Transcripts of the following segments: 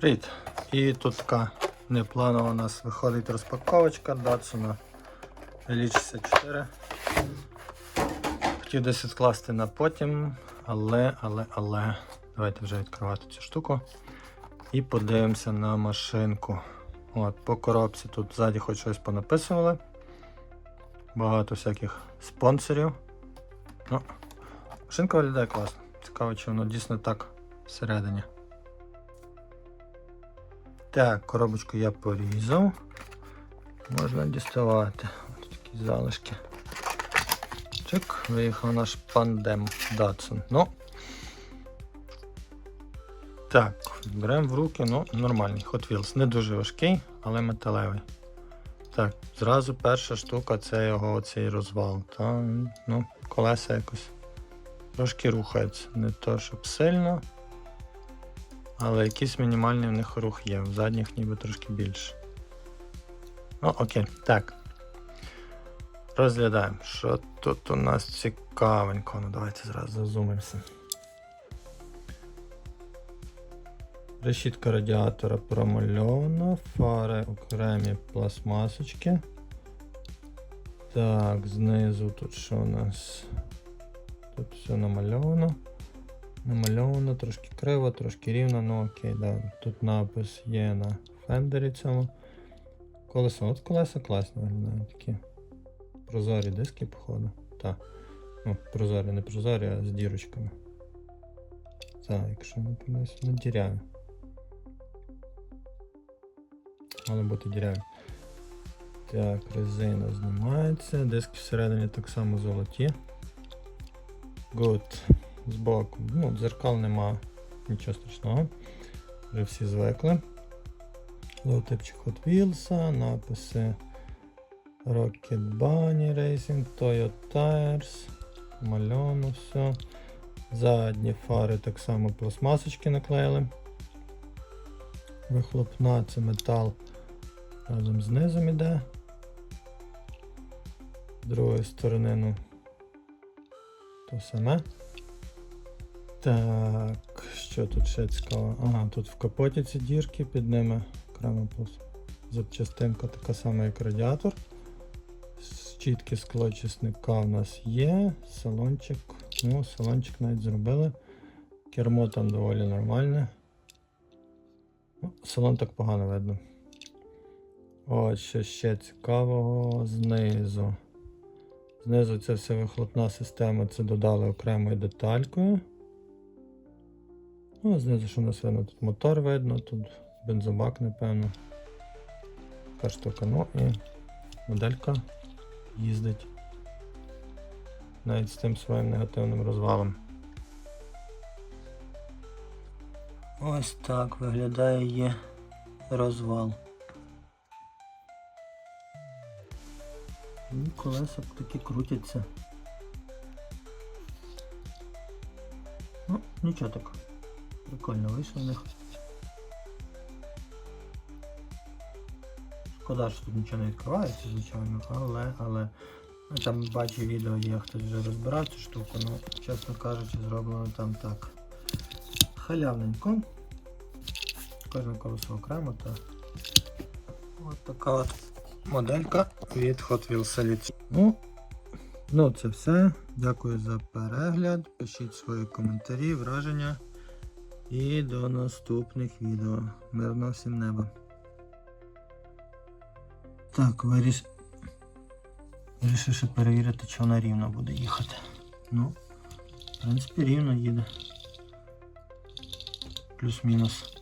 Привіт! І тут така непланова у нас виходить розпаковочка Datsun L64. Хотів десь відкласти на потім, але, але, але. Давайте вже відкривати цю штуку. І подивимося на машинку. От, по коробці тут ззаді хоч щось понаписували. Багато всяких спонсорів. Ну, машинка виглядає класно. Цікаво, чи воно дійсно так всередині. Так, коробочку я порізав. Можна діставати. Ось такі залишки. Чик, виїхав наш пандем Datsun. Ну. Так, беремо в руки, ну, нормальний Hot Wheels. Не дуже важкий, але металевий. Так, зразу перша штука це його оцей розвал. Та, ну, колеса якось трошки рухаються. Не то, щоб сильно. Але якийсь мінімальний в них рух є, в задніх ніби трошки більше. Ну, окей, так. Розглядаємо, що тут у нас цікавенько. Ну, давайте зразу зазумимося. Решітка радіатора промальована, фари окремі пластмасочки. Так, знизу тут що у нас? Тут все намальовано. Намальовано трошки криво, трошки рівно, ну окей, да. Тут напис є на фендері цьому. Колесо, от колеса класно виглядають такі. Прозорі диски, походу. Так. Ну, прозорі, не прозорі, а з дірочками. Так, якщо не помиляюсь, ну діряві. Мало бути діряві. Так, резина знімається. Диски всередині так само золоті. Good збоку. Ну, дзеркал нема, нічого страшного. Вже всі звикли. Логотипчик Hot Wheels, написи Rocket Bunny Racing, Toyo Tires, мальоно все. Задні фари так само пластмасочки наклеїли. Вихлопна це метал разом з низом іде. З другої сторони, ну, то саме. Так, що тут ще цікаво? Ага, тут в капоті ці дірки, під ними окрема плюс. Запчастинка така сама, як радіатор. Щітки склочисника у нас є. Салончик. Ну, салончик навіть зробили. Кермо там доволі нормальне. Ну, салон так погано видно. Ось що ще цікавого знизу. Знизу це все вихлопна система, це додали окремою деталькою. Ну, знизу, що у нас видно, тут мотор видно, тут бензобак, напевно. Штука. Ну і моделька їздить навіть з тим своїм негативним розвалом. Ось так виглядає є розвал. І колеса такі крутяться. Ну, нічого так. Прикольно вийшло в них. Шкода, що тут нічого не відкривається, звичайно, але, але ну, там бачу відео, є хтось вже розбирав цю штуку, ну, чесно кажучи, зроблено там так халявненько. Кожне колесо окремо, та от така от моделька від Hot Wheels Elite. Ну, ну, це все. Дякую за перегляд. Пишіть свої коментарі, враження. І до наступних відео. Мирного всім неба. Так, виріш... вирішив ще перевірити, чи вона рівно буде їхати. Ну, в принципі, рівно їде. Плюс-мінус.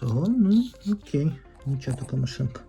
Того, ну, окей. Нічого така машинка.